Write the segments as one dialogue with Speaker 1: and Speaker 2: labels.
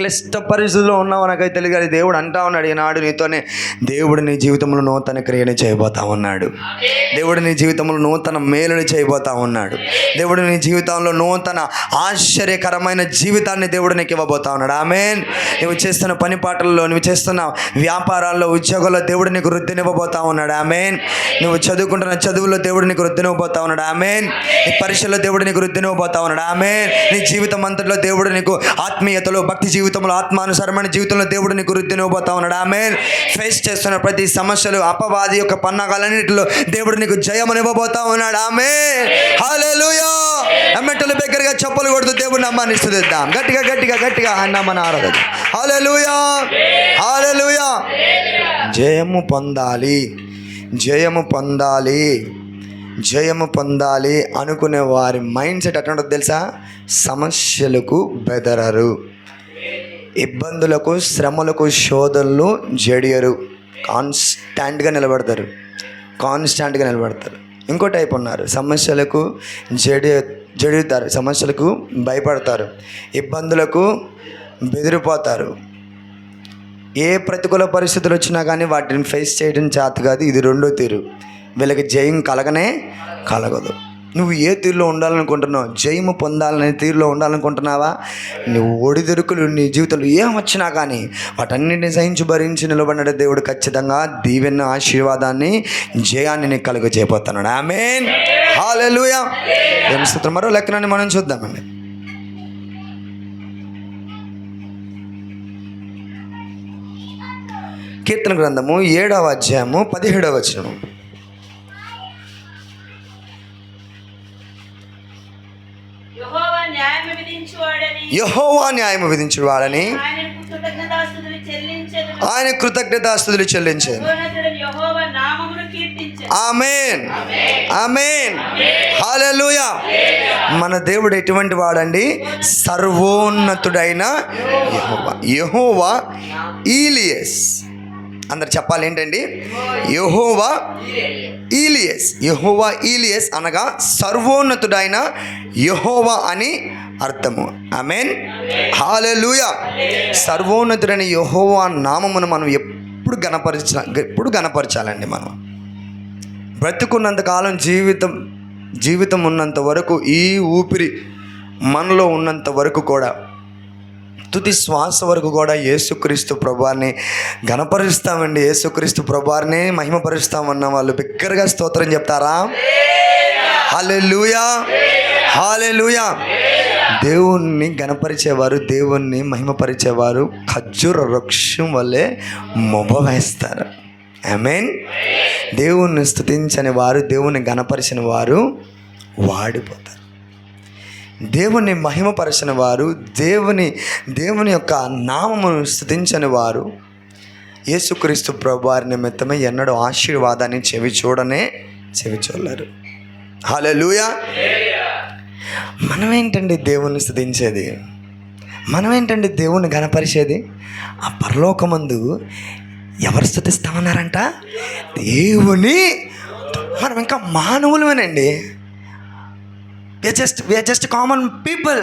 Speaker 1: క్లిష్ట పరిస్థితుల్లో ఉన్నావు నాకైతే తెలియదు కానీ దేవుడు అంటా ఉన్నాడు ఈనాడు నీతోనే దేవుడు నీ జీవితంలో నూతన క్రియని చేయబోతా ఉన్నాడు. దేవుడు నీ జీవితంలో నూతన మేలుని చేయబోతా ఉన్నాడు. దేవుడు నీ జీవితంలో నూతన ఆశ్చర్యకరమైన జీవితాన్ని దేవుడు నీకు ఇవ్వబోతా ఉన్నాడు. ఆమె నువ్వు చేస్తున్న పని పాటల్లో నువ్వు చేస్తున్న వ్యాపారాల్లో ఉద్యోగాల్లో దేవుడు నీకు వృద్ధినివ్వబోతా ఉన్నాడు. ఆమె నువ్వు చదువుకుంటున్న చదువుల్లో దేవుడు నీకు వృద్ధినివ్వబోతా ఉన్నాడు. ఆమె నీ పరీక్షల్లో దేవుడు నీకు వృద్ధినివ్వబోతా ఉన్నాడు. ఆమె నీ జీవితం అంతట్లో దేవుడు నీకు ఆత్మీయతలో భక్తి జీవితం జీవితంలో ఆత్మానుసారమైన జీవితంలో దేవుడు నీకు వృద్ధినివ్వబోతా ఉన్నాడు. ఆమె ఫేస్ చేస్తున్న ప్రతి సమస్యలు అపవాది యొక్క పన్నాగాలన్నింటిలో దేవుడు నీకు జయమునివ్వబోతా ఉన్నాడు. ఆమె హల్లెలూయా అమ్మెట్టలు దగ్గరగా చెప్పలు కొడుతూ దేవుడిని అమ్మాని స్తుతిద్దాం గట్టిగా గట్టిగా గట్టిగా అన్నమ్మని ఆరాధన హల్లెలూయా హల్లెలూయా జయము పొందాలి. జయము పొందాలి. జయము పొందాలి అనుకునే వారి మైండ్ సెట్ ఎట్లా తెలుసా? సమస్యలకు బెదరరు. ఇబ్బందులకు శ్రమలకు శోధనలు జడియరు. కాన్స్టాంట్గా నిలబడతారు. కాన్స్టాంట్గా నిలబడతారు. ఇంకో టైప్ ఉన్నారు. సమస్యలకు జడి జడుతారు. సమస్యలకు భయపడతారు. ఇబ్బందులకు బెదిరిపోతారు. ఏ ప్రతికూల పరిస్థితులు వచ్చినా కానీ వాటిని ఫేస్ చేయడం చేత కాదు. ఇది రెండో తీరు. వీళ్ళకి జయం కలగనే కలగదు. నువ్వు ఏ తీరులో ఉండాలనుకుంటున్నావు? జయము పొందాలనే తీరులో ఉండాలనుకుంటున్నావా? నువ్వు ఒడిదుడుకులు నీ జీవితంలో ఏం వచ్చినా కానీ వాటన్నిటిని సహించి భరించి నిలబడిన దేవుడు ఖచ్చితంగా దీవెన్న ఆశీర్వాదాన్ని జయాన్ని నీకు కలుగు చేయబోతున్నాడు ఆమె హాలెలుయా ఏం మరో లెక్కనని మనం చూద్దామండి కీర్తన గ్రంథము ఏడవ అధ్యాయము పదిహేడవ వచనము.
Speaker 2: యహోవా న్యాయము విధించువాడని.
Speaker 1: ఆయన కృతజ్ఞతాస్తుతులు చెల్లించాను.
Speaker 2: కీర్తించెదను.
Speaker 1: ఆమెన్. ఆమెన్. హల్లెలూయా. మన దేవుడు ఎటువంటి వాడండి? సర్వోన్నతుడైన యెహోవా. యెహోవా ఈలియస్. అందరు చెప్పాలి ఏంటండి? యహోవా ఈలియస్. యహోవా ఈలియస్ అనగా సర్వోన్నతుడైన యహోవా అని అర్థము. ఆమెన్. హాలూయ సర్వోన్నతుడైన యహోవా నామమును మనం ఎప్పుడు గణపరచ ఎప్పుడు గణపరచాలండి మనం. బ్రతుకున్నంత కాలం జీవితం జీవితం ఉన్నంత వరకు ఈ ఊపిరి మనలో ఉన్నంత వరకు కూడా తుది శ్వాస వరకు కూడా యేసుక్రీస్తు ప్రభాని గణపరుస్తామండి యేసుక్రీస్తు ప్రభాని మహిమపరుస్తామన్న వాళ్ళు బిగ్గరగా స్తోత్రం చెప్తారా? హాలెలూయా హాలెలూయా దేవుణ్ణి గణపరిచేవారు దేవుణ్ణి మహిమపరిచేవారు ఖర్జూర వృక్షం వల్లే మొబ వేస్తారు. మీన్ దేవుణ్ణి స్తుతించని వారు దేవుణ్ణి గణపరిచిన వారు వాడిపోతారు. దేవుని మహిమపరచిన వారు దేవుని దేవుని యొక్క నామమును స్థుతించని వారు యేసుక్రీస్తు ప్రభు వారి నిమిత్తమే ఎన్నడూ ఆశీర్వాదాన్ని చెవి చూడనే చెవి చూడలేరు. హల్లెలూయా. మనమేంటండి దేవుణ్ణి స్థుతించేది? మనమేంటండి దేవుణ్ణి గణపరిచేది ఆ పరలోకమందు ఎవరు స్థుతిస్తామన్నారంట? దేవుని. మనం ఇంకా మానవులమేనండి. Just we are just common people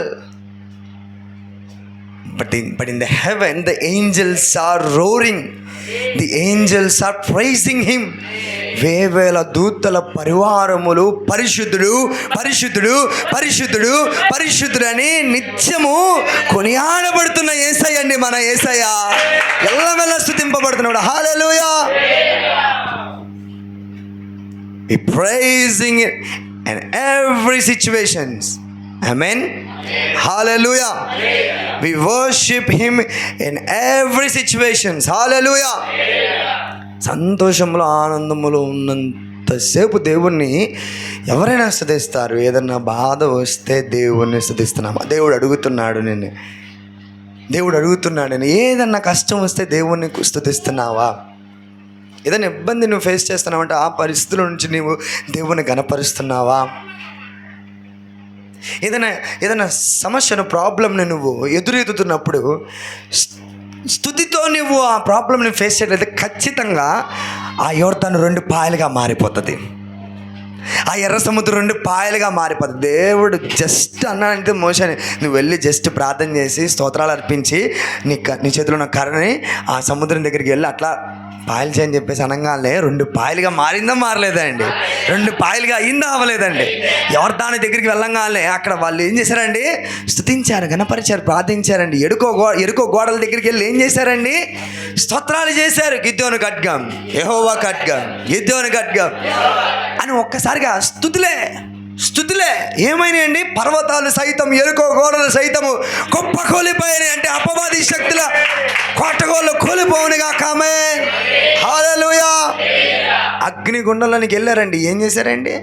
Speaker 1: but in but in the heaven the angels are roaring the angels are praising him వేవేల దూతల పరివారములు పరిశుద్ధుడు పరిశుద్ధుడు పరిశుద్ధుడు పరిశుద్ధుడు అని నిత్యము కొనియాడబడుతున్న ఏసయ్యండి మన ఏసయ్య. ఎల్లవెల్ల స్థుతింపబడుతున్నాడు hallelujah praising and every situations situations. Amen. Hallelujah. We worship him in every situations. Hallelujah. సంతోషంలో ఆనందములో ఉన్నంతసేపు దేవుణ్ణి ఎవరైనా స్థుతిస్తారు. ఏదన్నా బాధ వస్తే దేవుణ్ణి స్థుతిస్తున్నామా? దేవుడు అడుగుతున్నాడు నేను దేవుడు అడుగుతున్నాడు నేను ఏదన్నా కష్టం వస్తే దేవుణ్ణి స్థుతిస్తున్నావా? ఏదైనా ఇబ్బంది నువ్వు ఫేస్ చేస్తున్నావంటే ఆ పరిస్థితుల నుంచి నీవు దేవుని గనపరుస్తున్నావా ఏదైనా ఏదైనా సమస్యను ప్రాబ్లంని నువ్వు ఎదురెదుతున్నప్పుడు స్థుతితో నువ్వు ఆ ప్రాబ్లంని ఫేస్ చేయట్లయితే ఖచ్చితంగా ఆ యువతను రెండు పాయలుగా మారిపోతుంది. ఆ ఎర్ర సముద్రం రెండు పాయలుగా మారిపోతుంది. దేవుడు జస్ట్ అన్నాడంటే మోషని నువ్వు వెళ్ళి జస్ట్ ప్రార్థన చేసి స్తోత్రాలు అర్పించి నీ క- నీ చేతిలో ఉన్న కర్రని ఆ సముద్రం దగ్గరికి వెళ్ళి అట్లా పాయలు చేయని చెప్పేసి అనగానే రెండు పాయలుగా మారిందా మారలేదా అండి రెండు పాయలుగా అయిందా అవ్వలేదండి. ఎవరు దాని దగ్గరికి వెళ్ళంగానే అక్కడ వాళ్ళు ఏం చేశారండి? స్తుతించారు గణపరిచారు ప్రార్థించారండి. ఎడుకో గో ఎరుకో గోడల దగ్గరికి వెళ్ళి ఏం చేశారండి? స్తోత్రాలు చేశారు. గిద్దోను ఖడ్గం ఎహోవా ఖడ్గం గిద్దోను ఖడ్గం అని ఒక్కసారిగా స్థుతులే స్థుతులే. ఏమైనాయండి? పర్వతాలు సైతం ఎరుకో గోడలు సైతము గొప్ప కోలిపోయాయి అంటే అపవాది శక్తుల కోటగోళ్ళు కూలిపోవునిగా కామే హాలలుయా అగ్నిగుండంలోనికి వెళ్ళారండి. ఏం చేశారండి?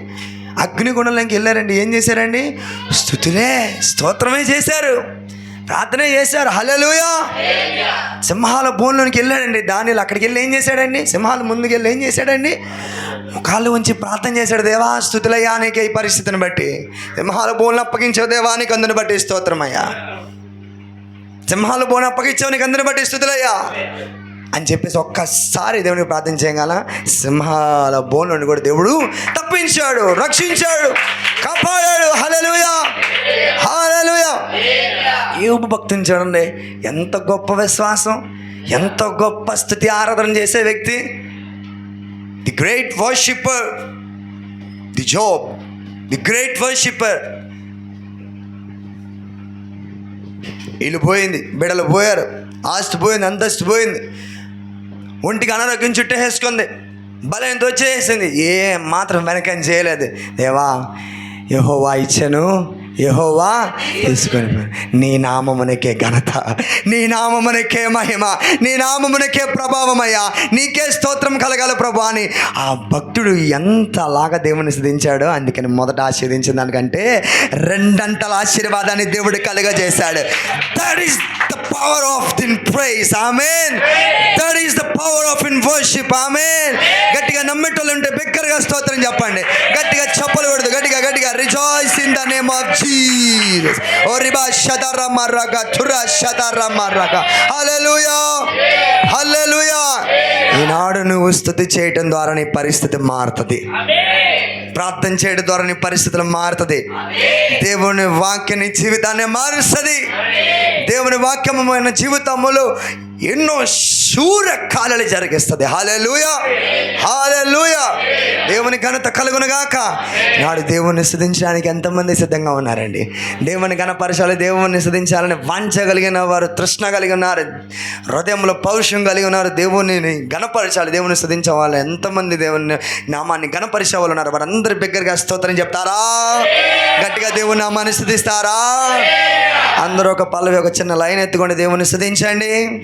Speaker 1: అగ్నిగుండంలోకి వెళ్ళారండి. ఏం చేశారండి? స్థుతులే. స్తోత్రమే చేశారు. ప్రార్థనే చేశారు. హలలుయా సింహాల భూమిలోనికి వెళ్ళాడండి. దానిలో అక్కడికి వెళ్ళి ఏం చేశాడండి? సింహాల ముందుకు వెళ్ళి ఏం చేశాడండి? కాళ్ళు ఉంచి ప్రార్థన చేశాడు. దేవా స్థుతులయ్యా నీకే ఈ పరిస్థితిని బట్టి. సింహాల భూములను అప్పగించావు దేవా నీకు అందుని బట్టి స్తోత్రమయ్యా. సింహాల భూమిని అప్పగించావు నీకు అందుని బట్టి స్థుతులయ్యా. అని చెప్పేసి ఒక్కసారి దేవునికి ప్రార్థన చేయగల సింహాల బోన్ నుండి కూడా దేవుడు తప్పించాడు రక్షించాడు కాపాడాడు. హలలుయా హలలుయా యోబు భక్తిని చూడండి ఎంత గొప్ప విశ్వాసం ఎంత గొప్ప స్థుతి ఆరాధన చేసే వ్యక్తి. The great worshipper the Job the great worshipper వీళ్ళు పోయింది బిడలు పోయారు ఆస్తి పోయింది అంతస్తు పోయింది. ఒంటికి అనారోగ్యం చుట్టేసుకుంది బలంతో చేసింది. ఏ మాత్రం వెనకని చేయలేదు. దేవా యహోవా ఇచ్చాను యహోవా తీసుకొని నీ నామమునకే ఘనత నీ నామమునకే మహిమ నీ నామమునకే ప్రభావమయ్యా. నీకే స్తోత్రం కలగాల ప్రభా అని ఆ భక్తుడు ఎంతలాగా దేవుని స్థుతించాడో అందుకని మొదట ఆశీర్దించిన దానికంటే రెండంతల ఆశీర్వాదాన్ని దేవుడు కలుగజేశాడు. That is power of in praise amen that is the power of in worship amen గట్టిగా నమ్మేటోళ్ళు ఉంటే బిక్కరగా స్తోత్రం చెప్పండి. గట్టిగా చెప్పలు కొడదు. గట్టిగా గట్టిగా rejoice in the name of Jesus ఓ రిబా షదరమ రగ తురా షదరమ రగ. హల్లెలూయా హల్లెలూయా ఈనాడు నువ్వు స్తుతి చేయటం ద్వారా నీ పరిస్థితి మారుతుంది. ప్రార్థన చేయడం ద్వారా నీ పరిస్థితులు మారుతుంది. దేవుని వాక్యం నీ జీవితాన్ని మారుస్తుంది. దేవుని వాక్యమైన జీవితములో ఎన్నో శూర కాలలు జరిగిస్తుంది. హాలెలూయ హాలెలూయ దేవుని ఘనత కలుగునుగాక. నాడు దేవుణ్ణి స్థుతించడానికి ఎంతమంది సిద్ధంగా ఉన్నారండి? దేవుని ఘనపరచాలి దేవుణ్ణి స్థుతించాలని వంచగలిగిన కలిగిన వారు తృష్ణ కలిగి ఉన్నారు. హృదయంలో పౌరుషం కలిగి ఉన్నారు. దేవుణ్ణి గణపరచాలి దేవుని స్థుతించే వాళ్ళు ఎంతమంది దేవుని నామాన్ని గణపరిచే వాళ్ళు ఉన్నారు? వారందరి బిగ్గరగా స్తోత్రం చెప్తారా? గట్టిగా దేవుని నామాన్ని స్థుతిస్తారా? అందరూ ఒక పల్లవి ఒక చిన్న లైన్ ఎత్తుకొని దేవుని స్థుతించండి.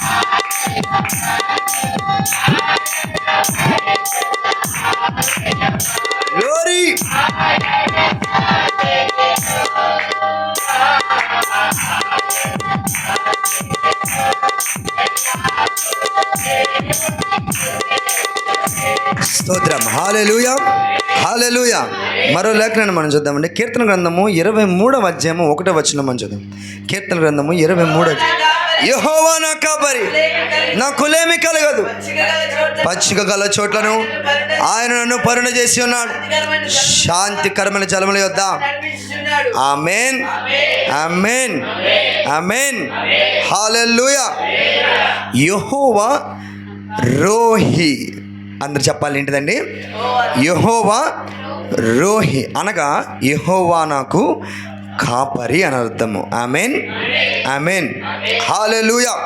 Speaker 1: మరో లేఖనాన్ని మనం చూద్దామండి. కీర్తన గ్రంథము ఇరవై మూడవ అధ్యాయము ఒకటో వచ్చిన మనం చూద్దాం. కీర్తన గ్రంథము ఇరవై మూడవ యహోవా నా కాపరి నా కులేమి కలగదు. పచ్చిక గల చోట్లను ఆయన నన్ను పరుణ చేసి ఉన్నాడు. శాంతికరమైన జలముల యొద్ద. ఆమెన్. ఆమెన్. ఆమెన్. హాలెల్లుయా. యహోవా రోహి. అందరు చెప్పాలి ఏంటిదండి? యహోవా రోహి అనగా యహోవా నాకు కాపరి అని అర్థము. ఆమెన్. ఆమెన్. హాలెలూయా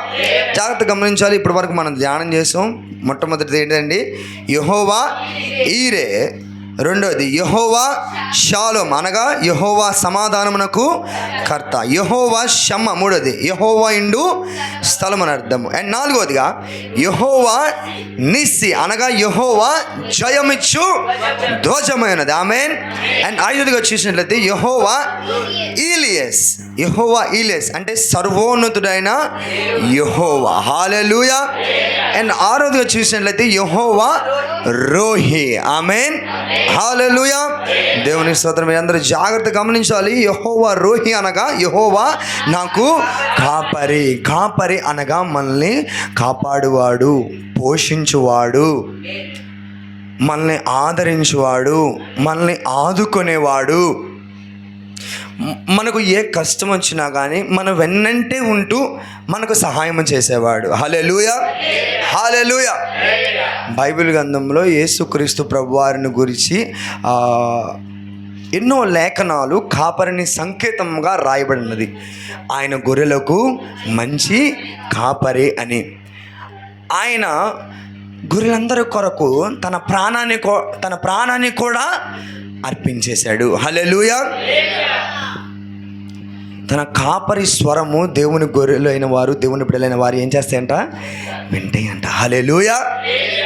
Speaker 1: జాగ్రత్త గమనించాలి. ఇప్పటి వరకు మనం ధ్యానం చేసాం. మొట్టమొదటిది ఏంటండి యహోవా ఈరే రెండోది యహోవా షాలోమ్ అనగా యహోవా సమాధానమునకు కర్త. యహోవా షమ్మ మూడోది యహోవా ఇండు స్థలం అని అర్థము. అండ్ నాలుగోదిగా యహోవా నిస్సి అనగా యహోవా జయమిచ్చు ధ్వజమైనది. ఆమెన్. అండ్ ఐదోదిగా చూసినట్లయితే యహోవా ఈలియస్ యహోవా ఈలియస్ అంటే సర్వోన్నతుడైన యహోవా. హాలెలూయా అండ్ ఆరోదిగా చూసినట్లయితే యహోవా రోహి. ఆమెన్. హాలెలూయా దేవుని స్తోత్రం మీ అందరూ జాగ్రత్త గమనించాలి. యహోవా రోహి అనగా యహోవా నాకు కాపరి కాపరి అనగా మనల్ని కాపాడువాడు పోషించువాడు మనల్ని ఆదరించువాడు మనల్ని ఆదుకునేవాడు. మనకు ఏ కష్టం వచ్చినా కానీ మన వెన్నంటే ఉంటూ మనకు సహాయం చేసేవాడు. హలెలూయ హాలెలూయ బైబిల్ గ్రంథంలో యేసుక్రీస్తు ప్రభువారిని గురించి ఎన్నో లేఖనాలు కాపరిని సంకేతంగా రాయబడినది. ఆయన గొర్రెలకు మంచి కాపరి అని. ఆయన గొర్రెలందరి కొరకు తన ప్రాణాన్ని తన ప్రాణాన్ని కూడా అర్పించేశాడు. హలెలుయ తన కాపరి స్వరము దేవుని గొర్రెలు అయిన వారు దేవుని బిడ్డలైన వారు ఏం చేస్తాయంట? వింటాయంట. హలెలుయ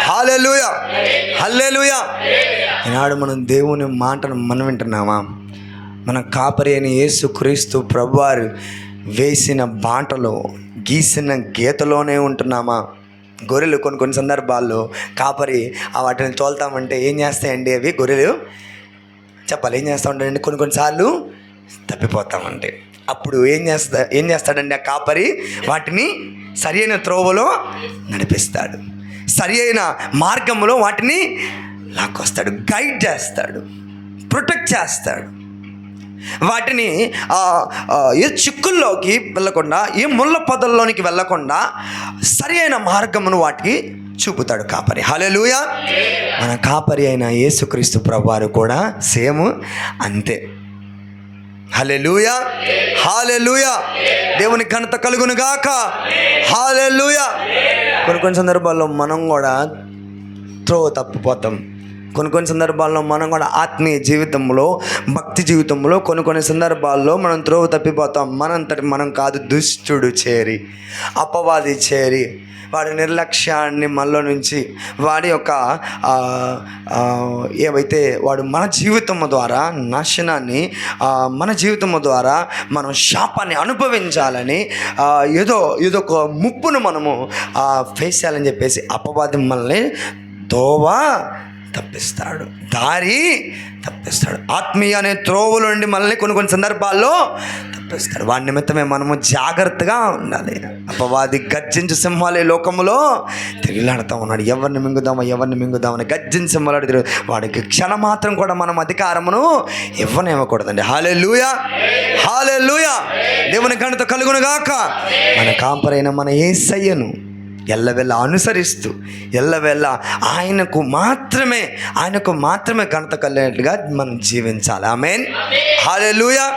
Speaker 1: హలెలుయ హల్లెలూయ. ఈనాడు మనం దేవుని మాటను మనం వింటున్నామా? మన కాపరి అయిన యేసు క్రీస్తు ప్రభువారు వేసిన బాటలో గీసిన గీతలోనే ఉంటున్నామా? గొర్రెలు కొన్ని కొన్ని సందర్భాల్లో కాపరి ఆ వాటిని తోలుతామంటే ఏం చేస్తాయండి అవి? గొర్రెలు చెప్పాలి ఏం చేస్తూ ఉంటాడండి కొన్ని కొన్నిసార్లు తప్పిపోతామంటే అప్పుడు ఏం చేస్తా ఏం చేస్తాడండి ఆ కాపరి? వాటిని సరి అయిన త్రోవలో నడిపిస్తాడు. సరి అయిన మార్గంలో వాటిని లాక్కొస్తాడు. గైడ్ చేస్తాడు. ప్రొటెక్ట్ చేస్తాడు. వాటిని ఏ చిక్కుల్లోకి వెళ్ళకుండా ఏ ముళ్ళ పొదల్లోనికి వెళ్ళకుండా సరి అయిన మార్గమును వాటికి చూపుతాడు కాపరి. హలెలూయ మన కాపరి అయిన యేసుక్రీస్తు ప్రభువారు కూడా సేమ్ అంతే. హలెలుయ హాలెలుయ దేవుని ఘనత కలుగును గాక. హాలెలుయ కొన్ని కొన్ని సందర్భాల్లో మనం కూడా త్రో తప్పిపోతాం. కొన్ని కొన్ని సందర్భాల్లో మనం కూడా ఆత్మీయ జీవితంలో భక్తి జీవితంలో కొన్ని కొన్ని సందర్భాల్లో మనం త్రోవ తప్పిపోతాం. మనంతటి మనం కాదు దుష్టుడు చేరి అపవాది చేరి వాడి నిర్లక్ష్యాన్ని మనలో నుంచి వాడి యొక్క ఏవైతే వాడు మన జీవితము ద్వారా నాశనాన్ని మన జీవితము ద్వారా మనం శాపాన్ని అనుభవించాలని ఏదో ఏదో ఒక ముప్పును మనము ఫేస్ చేయాలని చెప్పేసి అపవాది మనల్ని దోవా తప్పిస్తాడు. దారి తప్పిస్తాడు. ఆత్మీయ అనే త్రోవుల నుండి మనల్ని కొన్ని కొన్ని సందర్భాల్లో తప్పిస్తాడు. వాడి నిమిత్తమే మనము జాగ్రత్తగా ఉండాలి. అపవాది గర్జించు సింహాలే లోకములో తిరిగిలాడుతూ ఉన్నాడు. ఎవరిని మింగుదామా ఎవరిని మింగుదామని గర్జించు సింహాలు తిరుగు వాడికి క్షణ మాత్రం కూడా మనం అధికారమును ఇవ్వనివ్వకూడదండి. హాలే లూయా హాలే లూయా దేవుని గణత కలుగునుగాక. మన కాంపరైన మన ఏసయ్యను ఎల్లవెల్ల అనుసరిస్తూ ఎల్లవెల్ల ఆయనకు మాత్రమే ఆయనకు మాత్రమే ఘనత కలిగినట్లుగా మనం జీవించాలి. ఆమెన్ హాలెలూయా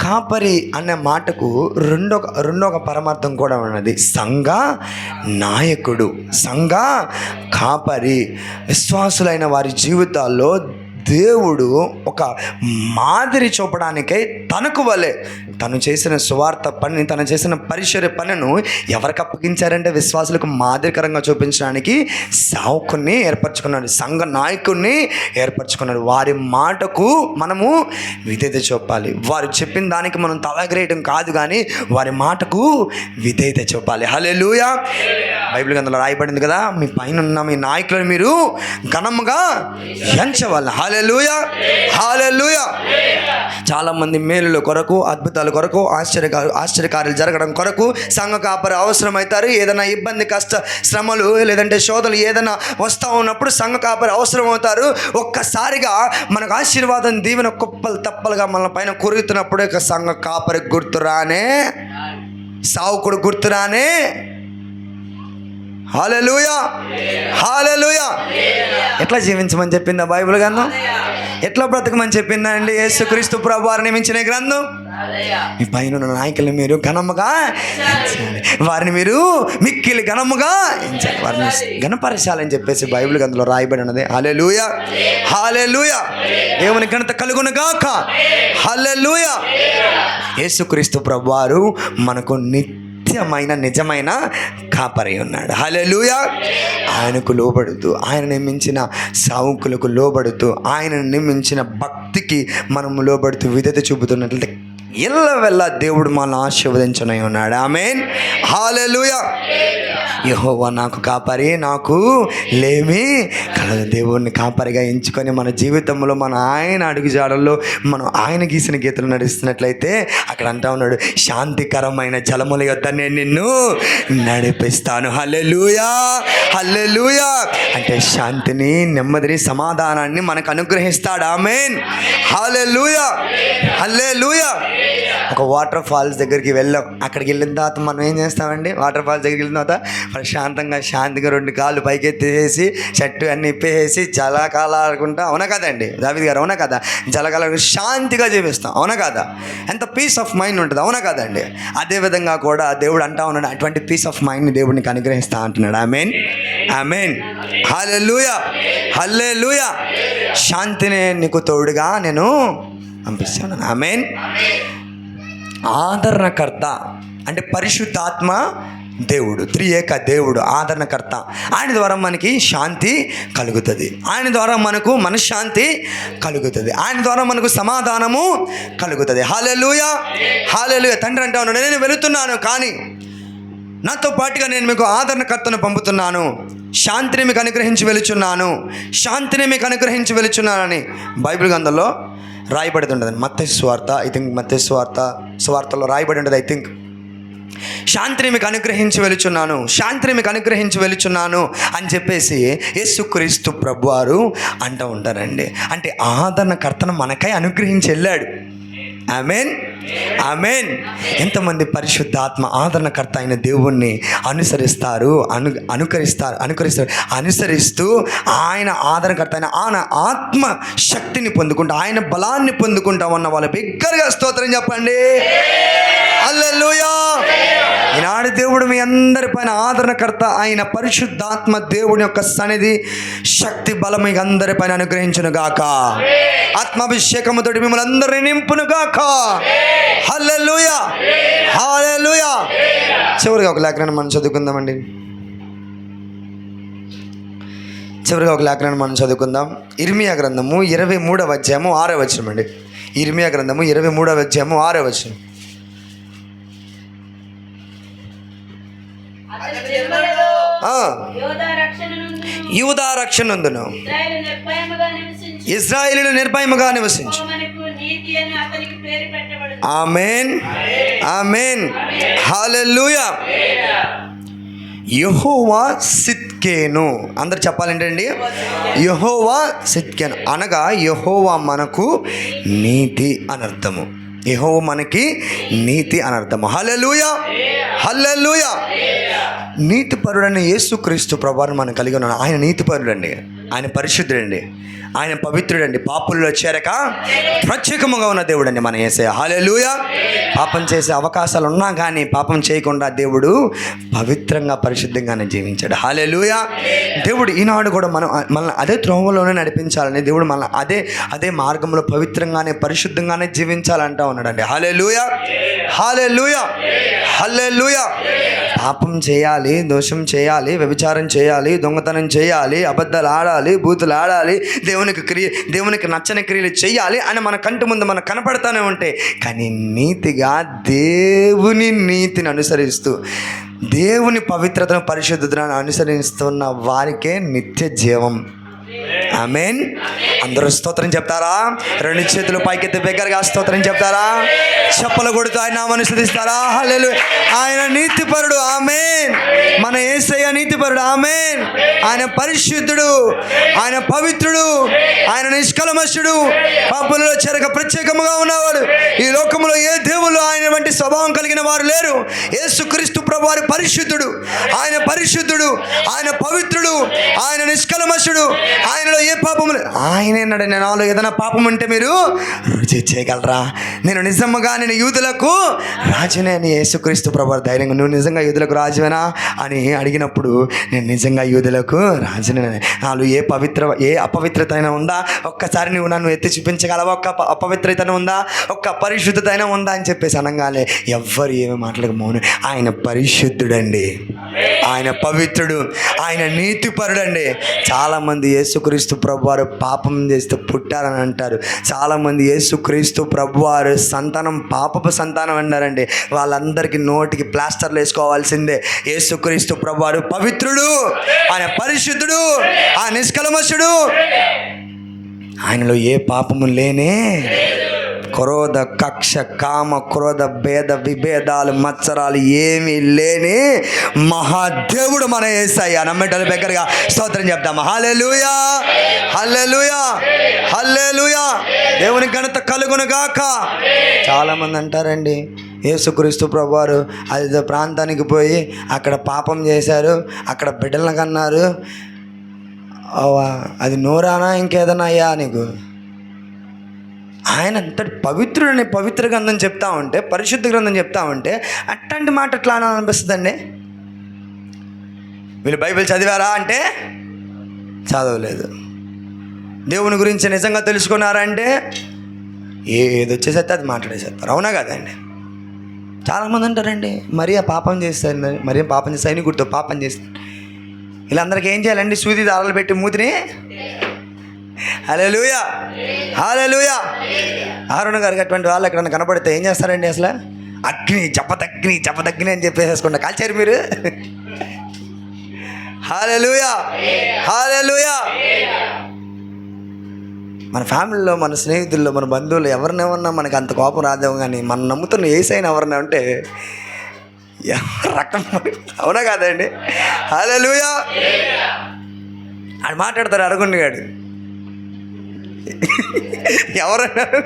Speaker 1: కాపరి అనే మాటకు రెండొక రెండొక పరమార్థం కూడా ఉన్నది. సంఘ నాయకుడు సంఘ కాపరి. విశ్వాసులైన వారి జీవితాల్లో దేవుడు ఒక మాదిరి చూపడానికై తనకు వలె తను చేసిన సువార్త పని తను చేసిన పరిచర్య పనిను ఎవరికి అప్పగించారంటే విశ్వాసులకు మాదిరికరంగా చూపించడానికి సావుకుని ఏర్పరచుకున్నాడు సంఘ నాయకుడిని ఏర్పరచుకున్నాడు. వారి మాటకు మనము విధేయత చూపాలి. వారు చెప్పిన దానికి మనం తలగ్రేయడం కాదు కానీ వారి మాటకు విధేయత చూపాలి. హలే బైబిల్ గ్రంథంలో రాయబడింది కదా మీ పైన ఉన్న మీ నాయకులను మీరు ఘనముగా ఎంచవాలి. హాలెలుయా హాలెలుయా చాలా మంది మేలుల కొరకు అద్భుతాల కొరకు ఆశ్చర్య ఆశ్చర్యకార్యాలు జరగడం కొరకు సంఘ కాపరి అవసరమవుతారు. ఏదైనా ఇబ్బంది కష్ట శ్రమలు లేదంటే శోధలు ఏదైనా వస్తూ ఉన్నప్పుడు సంఘ కాపరి అవసరం అవుతారు ఒక్కసారిగా మనకు ఆశీర్వాదం దీవెన కుప్పలు తప్పలుగా మన పైన కురుగుతున్నప్పుడు ఇక సంఘ కాపరి గుర్తురానే సావుకుడు గుర్తురానే హాలెలూయా. హాలెలూయా. ఎట్లా జీవించమని చెప్పిందా బైబిల్ గ్రంథం? ఎట్లా బ్రతకమని చెప్పిందా అండి? యేసుక్రీస్తు ప్రభు వారు నియమించిన గ్రంథం? మీ పైన ఉన్న నాయకులను మీరు ఘనముగా వారిని మీరు మిక్కిలి ఘనముగా వారిని ఘనపరచాలని చెప్పేసి బైబిల్ గ్రంథంలో రాయబడి ఉన్నది. హాలే లూయ హాలే లూయ దేవుని ఘనత కలుగును గాక. హాలెలూయ. యేసుక్రీస్తు ప్రభువారు మనకు నిత్యమైన నిజమైన కాపరి ఉన్నాడు. హలెలూయ ఆయనకు లోబడుతూ ఆయన నియమించిన సావుకులకు లోబడుతూ ఆయన నియమించిన భక్తికి మనము లోబడుతూ విధత చూపుతున్నట్లయితే ఎల్ల వెళ్ళ దేవుడు మనల్ని ఆశీర్వదించనై ఉన్నాడు. ఆమెన్. హాలెలూయ యహోవా నాకు కాపరి నాకు లేమి కలదు. దేవుడిని కాపరిగా ఎంచుకొని మన జీవితంలో మన ఆయన అడుగుజాడల్లో మనం ఆయన గీసిన గీతలు నడుస్తున్నట్లయితే అక్కడ అంటా ఉన్నాడు శాంతికరమైన జలముల యొద్ద నేను నిన్ను నడిపిస్తాను. హల్లెలూయా హల్లెలూయా. అంటే శాంతిని నెమ్మదిని సమాధానాన్ని మనకు అనుగ్రహిస్తాడు. ఆమెన్. హల్లెలూయా హల్లెలూయా. ఒక వాటర్ ఫాల్స్ దగ్గరికి వెళ్ళాం. అక్కడికి వెళ్ళిన తర్వాత మనం ఏం చేస్తామండి? వాటర్ ఫాల్స్ దగ్గరికి వెళ్ళిన తర్వాత ప్రశాంతంగా శాంతిగా రెండు కాళ్ళు పైకెత్తేసి చెట్టు అన్ని ఇప్పేసి జలకాల ఆడుకుంటా అవునా కదండి దావిద్ గారు అవునా కదా? జలకాల శాంతిగా జీవిస్తాం. అవునా కదా? ఎంత పీస్ ఆఫ్ మైండ్ ఉంటుంది. అవునా కదండి అదేవిధంగా కూడా దేవుడు అంటా ఉన్నాడు అటువంటి పీస్ ఆఫ్ మైండ్ని దేవుడికి అనుగ్రహిస్తా అంటున్నాడు. ఆమెన్ ఆమెన్ హల్లెలూయా లూయ శాంతిని నీకు తోడుగా నేను పంపిస్తాను ఆమెన్ ఆదరణకర్త అంటే పరిశుద్ధాత్మ దేవుడు త్రియేక దేవుడు ఆదరణకర్త. ఆయన ద్వారా మనకి శాంతి కలుగుతుంది. ఆయన ద్వారా మనకు మనశ్శాంతి కలుగుతుంది. ఆయన ద్వారా మనకు సమాధానము కలుగుతుంది. హాలెలుయ హాలెలుయ తండ్రి అంటే ఉన్నాడు నేను వెళుతున్నాను కానీ నాతో పాటుగా నేను మీకు ఆదరణకర్తను పంపుతున్నాను. శాంతిని మీకు అనుగ్రహించి వెలుచున్నాను. శాంతిని మీకు అనుగ్రహించి వెలుచున్నానని బైబిల్ గ్రంథంలో రాయబడుతుంటుంది మత్త స్వార్థ ఐ థింక్ మత్త స్వార్థ స్వార్థలో రాయబడి ఉంటుంది ఐ థింక్. శాంతిని మీకు అనుగ్రహించి వెలుచున్నాను. శాంతిని మీకు అనుగ్రహించి వెలుచున్నాను అని చెప్పేసి యేసుక్రీస్తు ప్రభువారు అంటూ ఉంటారండి అంటే ఆదరణకర్తను మనకై అనుగ్రహించి వెళ్ళాడు ఆమెన్ ఆమెన్ ఎంతమంది పరిశుద్ధాత్మ ఆదరణకర్త అయిన దేవుణ్ణి అనుసరిస్తారు అను అనుకరిస్తారు అనుకరిస్తారు అనుసరిస్తూ ఆయన ఆదరణకర్త అయిన ఆయన ఆత్మ శక్తిని పొందుకుంటూ ఆయన బలాన్ని పొందుకుంటా ఉన్న వాళ్ళ బిగ్గరగా స్తోత్రం చెప్పండి. అల్లెలుయా ఈనాడు దేవుడు మీ అందరి పైన ఆదరణకర్త ఆయన పరిశుద్ధాత్మ దేవుని యొక్క సన్నిధి శక్తి బలం మీ అందరి పైన అనుగ్రహించును గాక. ఆత్మాభిషేకముతోటి మిమ్మల్ని అందరినీ నింపును గాక. హల్లెలూయా. హల్లెలూయా. చివరిగా ఒక లేఖనాన్ని మనం చదువుకుందామండి. చివరిగా ఒక లేఖనాన్ని మనం చదువుకుందాం. ఇర్మియా గ్రంథము ఇరవై మూడవ అధ్యాయము ఆరో వచనం అండి ఇర్మియా గ్రంథము ఇరవై మూడవ అధ్యాయము ఆరో వచనం. యూదా రక్షణందును
Speaker 2: ఇశ్రాయేలు నిర్భయముగా నివసించి.
Speaker 1: ఆమెన్. ఆమెన్. హల్లెలూయా. యహోవా సిత్కేను అందరు చెప్పాలంటండి యహోవా సిత్కేను అనగా యహోవా మనకు నీతి అనర్థము యహోవ మనకి నీతి అనర్థము హల్లెలూయా. హల్లెలూయా. నీతిపరుడని యేసుక్రీస్తు ప్రభావం మనం కలిగి ఉన్నాను ఆయన నీతిపరుడండి. ఆయన పరిశుద్ధుడండి. ఆయన పవిత్రుడండి పాపుల్లో చేరక ప్రత్యేకముగా ఉన్న దేవుడండి మన ఏసే హాలెలూయా పాపం చేసే అవకాశాలు ఉన్నా కానీ పాపం చేయకుండా దేవుడు పవిత్రంగా పరిశుద్ధంగానే జీవించాడు. హాలెలూయా దేవుడు ఈనాడు కూడా మనం మనల్ని అదే త్రోవలోనే నడిపించాలని దేవుడు మన అదే అదే మార్గంలో పవిత్రంగానే పరిశుద్ధంగానే జీవించాలంటా ఉన్నాడండి. హాలెలూయా హాలెలూయా హల్లెలూయా. పాపం చేయాలి దోషం చేయాలి వ్యభిచారం చేయాలి దొంగతనం చేయాలి అబద్ధాలు ఆడాలి బూతులు ఆడాలి దేవునికి క్రియ దేవునికి నచ్చని క్రియలు చేయాలి అని మన కంటి ముందు మనకు కనపడతానే ఉంటాయి కానీ నీతిగా దేవుని నీతిని అనుసరిస్తూ దేవుని పవిత్రతను పరిశుద్ధతను అనుసరిస్తున్న వారికే నిత్య జీవం. ఆమెన్ అందరూ స్తోత్రం చెప్తారా? రెండు చేతులు పైకెత్తి బిగ్గరగా స్తోత్రం చెప్తారా? చెప్పలు కొడుతూ ఆయన నామని స్థుతిస్తారా? ఆయన నీతిపరుడు. ఆమెన్ మన ఏసయ్య నీతిపరుడు. ఆమెన్ ఆయన పరిశుద్ధుడు. ఆయన పవిత్రుడు. ఆయన నిష్కలమశుడు. పాపులలో చెరక ప్రత్యేకముగా ఉన్నవాడు. ఈ లోకంలో ఏ దేవుళ్ళు ఆయన వంటి స్వభావం కలిగిన వారు లేరు. యేసుక్రీస్తు ప్రభు వారి పరిశుద్ధుడు. ఆయన పరిశుద్ధుడు. ఆయన పవిత్రుడు. ఆయన నిష్కలమశుడు. ఆయనలో ఏ పాపము లేదు ఆయన అన్నాడు నేను నాలో ఏదైనా పాపం ఉంటే మీరు రుచి చేయగలరా? నేను నిజముగా నేను యూదులకు రాజునే అని యేసుక్రీస్తు ప్రభు ధైర్యంగా నువ్వు నిజంగా యూదులకు రాజువేనా? అని అడిగినప్పుడు నేను నిజంగా యూదులకు రాజునే. నాలో ఏ పవిత్ర ఏ అపవిత్రత అయినా ఉందా? ఒక్కసారి నువ్వు నన్ను ఎత్తి చూపించగలవా? ఒక్క అపవిత్రత ఉందా? ఒక్క పరిశుద్ధత అయినా ఉందా? అని చెప్పేసి అనగానే ఎవ్వరు ఏమి మాట్లాడక మౌనం. ఆయన పరిశుద్ధుడండి. ఆయన పవిత్రుడు. ఆయన నీతిపరుడండి. చాలామంది యేసుక్రీస్తు ప్రభువారు పాపం చేస్తూ పుట్టారని అంటారు. చాలామంది యేసుక్రీస్తు ప్రభువారు సంతానం పాపపు సంతానం అన్నారండి. వాళ్ళందరికీ నోటికి ప్లాస్టర్లు వేసుకోవాల్సిందే. యేసుక్రీస్తు ప్రభువారు పవిత్రుడు ఆయన పరిశుద్ధుడు ఆ నిష్కలమశుడు. ఆయనలో ఏ పాపము లేనే క్రోధ కక్ష కామ క్రోధ భేద విభేదాలు మత్సరాలు ఏమీ లేని మహాదేవుడు మన ఏసయ్య. నమ్మేటల దగ్గరగా స్తోత్రం చెప్తాం హల్లెలూయా! హల్లెలూయా! హల్లెలూయా! దేవుని ఘనత కలుగును గాక చాలామంది అంటారండి యేసుక్రీస్తు ప్రభువారు అది ప్రాంతానికి పోయి అక్కడ పాపం చేశారు అక్కడ బిడ్డలను కన్నారు. అది నోరానా ఇంకేదన్నా అయ్యా నీకు? ఆయన అంతటి పవిత్రుడని పవిత్ర గ్రంథం చెప్తా ఉంటే పరిశుద్ధ గ్రంథం చెప్తా ఉంటే అట్లాంటి మాట ఎట్లా అనిపిస్తుందండి? వీళ్ళు బైబిల్ చదివారా అంటే చదవలేదు. దేవుని గురించి నిజంగా తెలుసుకున్నారా అంటే ఏది వచ్చేసేస్తే అది మాట్లాడేసేస్తారు. అవునా కదండి? చాలామంది అంటారండి మరీ ఆ పాపం చేస్తారు మరీ పాపం చేస్తే సైనికుడితో పాపం చేస్తారు వీళ్ళందరికీ ఏం చేయాలండి? సూది దారాలు పెట్టి మూతిని హలోయా హలోయా ఆరుణ గారికి అటువంటి వాళ్ళు ఎక్కడన్నా కనపడితే ఏం చేస్తారండి అసలు? అగ్ని చపదగ్ని చపదగ్ని అని చెప్పేసేసుకుంటా. కాల్చారు మీరు? హాలూయా లూయ మన ఫ్యామిలీలో మన స్నేహితుల్లో మన బంధువులు ఎవరినేమన్నా మనకి అంత కోపం రాదేమో కానీ మనం నమ్ముతున్న ఏసైనా ఎవరిని అంటే రకం అవునా కాదండి? హాలూయా ఆడు మాట్లాడతారు అరగుండి గాడు. ఎవరన్నారు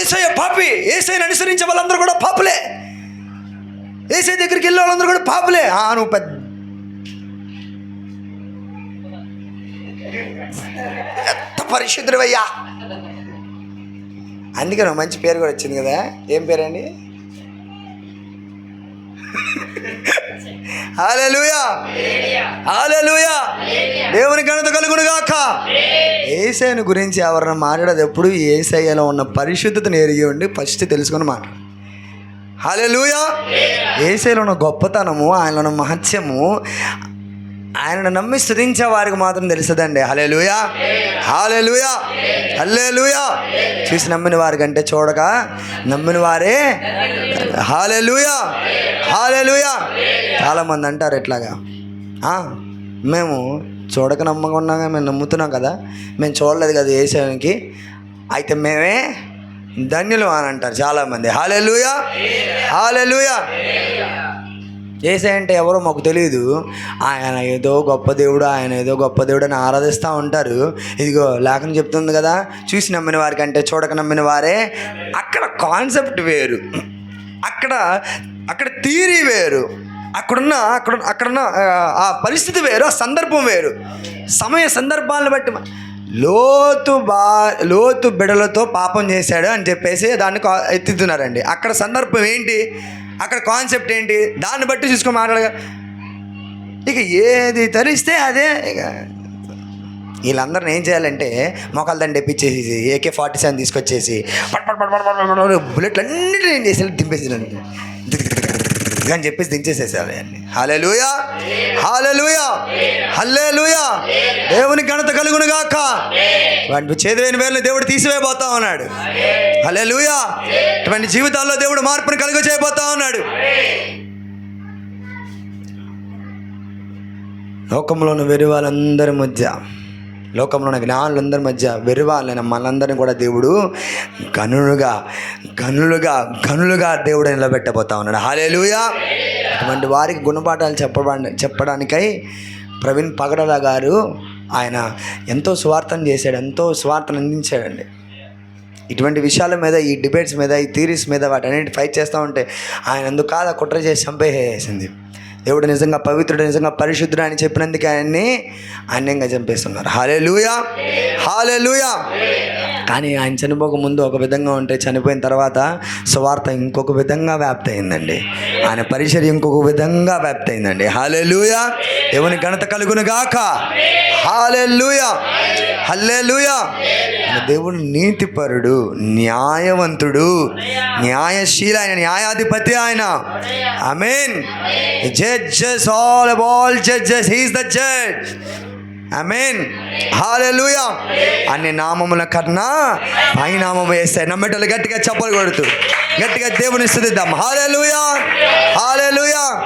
Speaker 1: ఏసయ్య పాపి ఏసైని అనుసరించే వాళ్ళందరూ కూడా పాపులే. ఏసై దగ్గరికి వెళ్ళే వాళ్ళందరూ కూడా పాపులే. ఆ నువ్వు పెద్ద ఎంత పరిశుద్ధుడవయ్యా. అందుకే నువ్వు మంచి పేరు కూడా వచ్చింది కదా. ఏం పేరండి? హాలూయా హాలూయా దేవుని ఘనత కలుగును గాక. ఏసైని గురించి ఎవరన్నా మాట్లాడేది ఎప్పుడు ఏసయ్యలో ఉన్న పరిశుద్ధతను ఎరిగి ఉండి ఫస్ట్ తెలుసుకుని మాట. హాలూయా ఏసైలో ఉన్న గొప్పతనము ఆయనలో ఉన్న మహత్యము ఆయనను నమ్మి స్థుతించే వారికి మాత్రం తెలుస్తుందండి హలేలుయా హాలెలుయా హల్లేలుయా. చూసి నమ్మిన వారికంటే చూడక నమ్మిన వారే హాలెలుయా హాలెలుయా చాలామంది అంటారు ఎట్లాగా మేము చూడక నమ్మకున్నాగా మేము నమ్ముతున్నాం కదా. మేము చూడలేదు కదా వేసానికి అయితే మేమే ధన్యులు అని అంటారు చాలామంది. హాలెలుయా హాలెలుయా ఏసై అంటే ఎవరో మాకు తెలియదు ఆయన ఏదో గొప్ప దేవుడు ఆయన ఏదో గొప్ప దేవుడు అని ఆరాధిస్తూ ఉంటారు. ఇదిగో లేఖనం చెప్తుంది కదా చూసి నమ్మిన వారికి అంటే చూడక నమ్మిన వారే. అక్కడ కాన్సెప్ట్ వేరు. అక్కడ అక్కడ థీరీ వేరు. అక్కడున్న అక్కడ అక్కడున్న ఆ, ఆ పరిస్థితి వేరు ఆ సందర్భం వేరు. సమయ సందర్భాలను బట్టి లోతు బా లోతు బిడలతో పాపం చేశాడు అని చెప్పేసి దాన్ని కా- ఎత్తుతున్నారండి. అక్కడ సందర్భం ఏంటి? అక్కడ కాన్సెప్ట్ ఏంటి? దాన్ని బట్టి చూసుకొని మాట్లాడగా. ఇక ఏది తరిస్తే అదే ఇక. వీళ్ళందరిని ఏం చేయాలంటే మొక్కలు దాన్ని తెప్పించేసి ఏకే ఫార్టీ సెవెన్ తీసుకొచ్చేసి పట్ పట్ పట్ పట్ పట్ పట్ పట్ బుల్లెట్లు అన్నిటిని ఏం చేసి దింపేసి అని చెప్పేసి దించేసేసారు అన్ని. హాలెలుయా హాలెలుయా హల్లేలుయా. దేవుని ఘనత కలుగును గాక వాటి చేదువైన వేలు దేవుడు తీసివేయబోతా ఉన్నాడు. హల్లెలూయా. ఇటువంటి జీవితాల్లో దేవుడు మార్పును కలుగు చేయబోతా ఉన్నాడు. లోకంలోని వెరి వాళ్ళందరి మధ్య లోకంలో ఉన్న జ్ఞానులందరి మధ్య వెరివాళ్ళైన మనందరిని కూడా దేవుడు గనులుగా గనులుగా గనులుగా దేవుడు నిలబెట్టబోతా ఉన్నాడు. హాలేలుయా అటువంటి వారికి గుణపాఠాలు చెప్పడా చెప్పడానికై ప్రవీణ్ పగడల గారు ఆయన ఎంతో స్వార్థం చేశాడు ఎంతో స్వార్థం అందించాడండి. ఇటువంటి విషయాల మీద ఈ డిబేట్స్ మీద ఈ థీరీస్ మీద వాటి వాటన్నిటి ఫైట్ చేస్తూ ఉంటే ఆయన ఎందుకు కాదు కుట్ర చేసి చంపేసేసింది? దేవుడు నిజంగా పవిత్రుడు నిజంగా పరిశుద్ధుడు అని చెప్పినందుకు ఆయన్ని అన్యంగా చంపేస్తున్నారు. హాలే లూయా హాలే లూయా కానీ ఆయన చనిపోక ముందు ఒక విధంగా ఉంటే చనిపోయిన తర్వాత సువార్త ఇంకొక విధంగా వ్యాప్తి అయిందండి ఆయన పరిచర్య ఇంకొక విధంగా వ్యాప్తి అయిందండి హాలే లూయా దేవుని ఘనత కలుగును గాక. హాలే లూయా హల్లే లూయా దేవుడు నీతిపరుడు న్యాయవంతుడు న్యాయశీల ఆయన న్యాయాధిపతి ఆయన. Amen judges all all judges he's the judge amen హాలూయా అన్ని నామముల కన్నా పై నామం వేస్తాయి. నమ్మేటోళ్ళు గట్టిగా చెప్పలు కొడుతూ. గట్టిగా దేవుని స్థుతిద్దాం. హాలూయా హాలెలూయా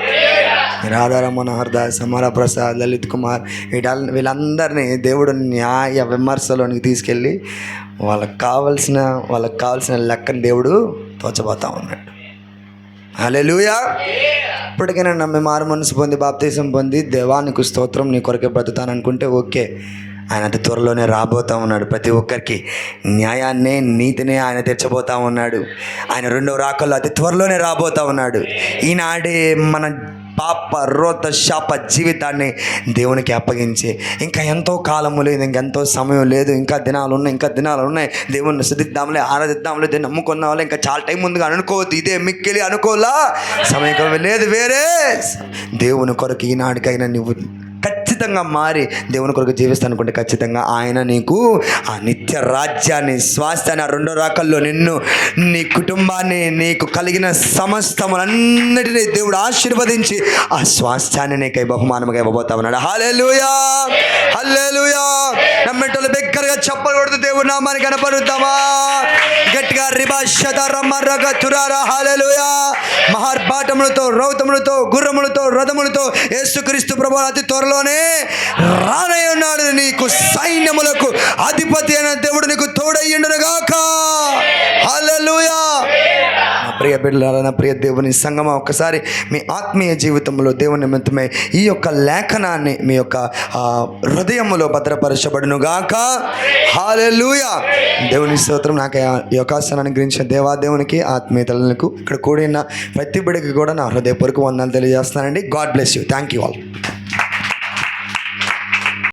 Speaker 1: రాధారమణ హరదాస్ సమర ప్రసాద్ లలిత్ కుమార్ వీళ్ళ వీళ్ళందరినీ దేవుడు న్యాయ విమర్శలోనికి తీసుకెళ్ళి వాళ్ళకి కావలసిన వాళ్ళకి కావాల్సిన లెక్కను దేవుడు తోచబోతా ఉన్నాడు. హలెలుయా ఇప్పటికైనా నమ్మి మారు మనసు పొంది బాప్తీసం పొంది దేవానికి స్తోత్రం నీ కొరకే బ్రతుతాను అనుకుంటే ఓకే. ఆయన అతి త్వరలోనే రాబోతా ఉన్నాడు ప్రతి ఒక్కరికి. న్యాయాన్నే నీతినే ఆయన తెచ్చబోతా ఉన్నాడు. ఆయన రెండవ రాకల్లో అతి త్వరలోనే రాబోతా ఉన్నాడు. ఈనాడే మన పాప రోత శాప జీవితాన్ని దేవునికి అప్పగించి. ఇంకా ఎంతో కాలము లేదు ఇంకెంతో సమయం లేదు ఇంకా దినాలు ఉన్నాయి ఇంకా దినాలు ఉన్నాయి. దేవుణ్ణి స్థుతిద్దాంలే ఆరాధిద్దాంలే దీన్ని నమ్ముకున్నాంలే ఇంకా చాలా టైం ముందుగా అనుకోవద్దు ఇదే మిక్కిలి అనుకోలా సమయం లేదు వేరే. దేవుని కొరకు ఈనాడికైనా నువ్వు ఖచ్చితంగా మారి దేవుని కొరకు జీవిస్తానుకుంటే ఖచ్చితంగా ఆయన నీకు ఆ నిత్య రాజ్యాన్ని స్వాస్థ్యాన్ని ఆ రెండో రాకల్లో నిన్ను నీ కుటుంబాన్ని నీకు కలిగిన సమస్తములన్నిటినీ దేవుడు ఆశీర్వదించి ఆ స్వాస్థ్యాన్ని నీకై బహుమానంగా ఇవ్వబోతా ఉన్నాడు. హల్లెలూయా! హల్లెలూయా! నమ్మేటోళ్ళు బిగ్గరగా చెప్పలు కొడుతూ దేవుడు నామాన్ని కనపడుతామా గట్టిగా రిభాషత రమ్మరగ తురార! హల్లెలూయా! మహార్పాటములతో రౌతములతో గుర్రములతో రథములతో యేసుక్రీస్తు ప్రభు అతి త్వరలోనే రానై ఉన్నాడు. నీకు సైన్యములకు అధిపతి అయిన దేవుడు నీకు తోడయ్యుండునుగాక. హల్లెలూయా. నా ప్రియ బిడ్డలారా నా ప్రియ దేవుని సంగమ ఒకసారి మీ ఆత్మీయ జీవితంలో దేవుని నిమిత్తమే ఈ యొక్క లేఖనాన్ని మీ యొక్క హృదయంలో భద్రపరచబడును గాక హాలెలుయా దేవుని స్తోత్రం నాకు ఈ అవకాశాన్ని గురించిన దేవాదేవునికి ఆత్మీయ ఇక్కడ కూడిన ప్రతి బిడ్డకి కూడా నా హృదయపూర్వక వందలు తెలియజేస్తానండి God bless you. Thank you all.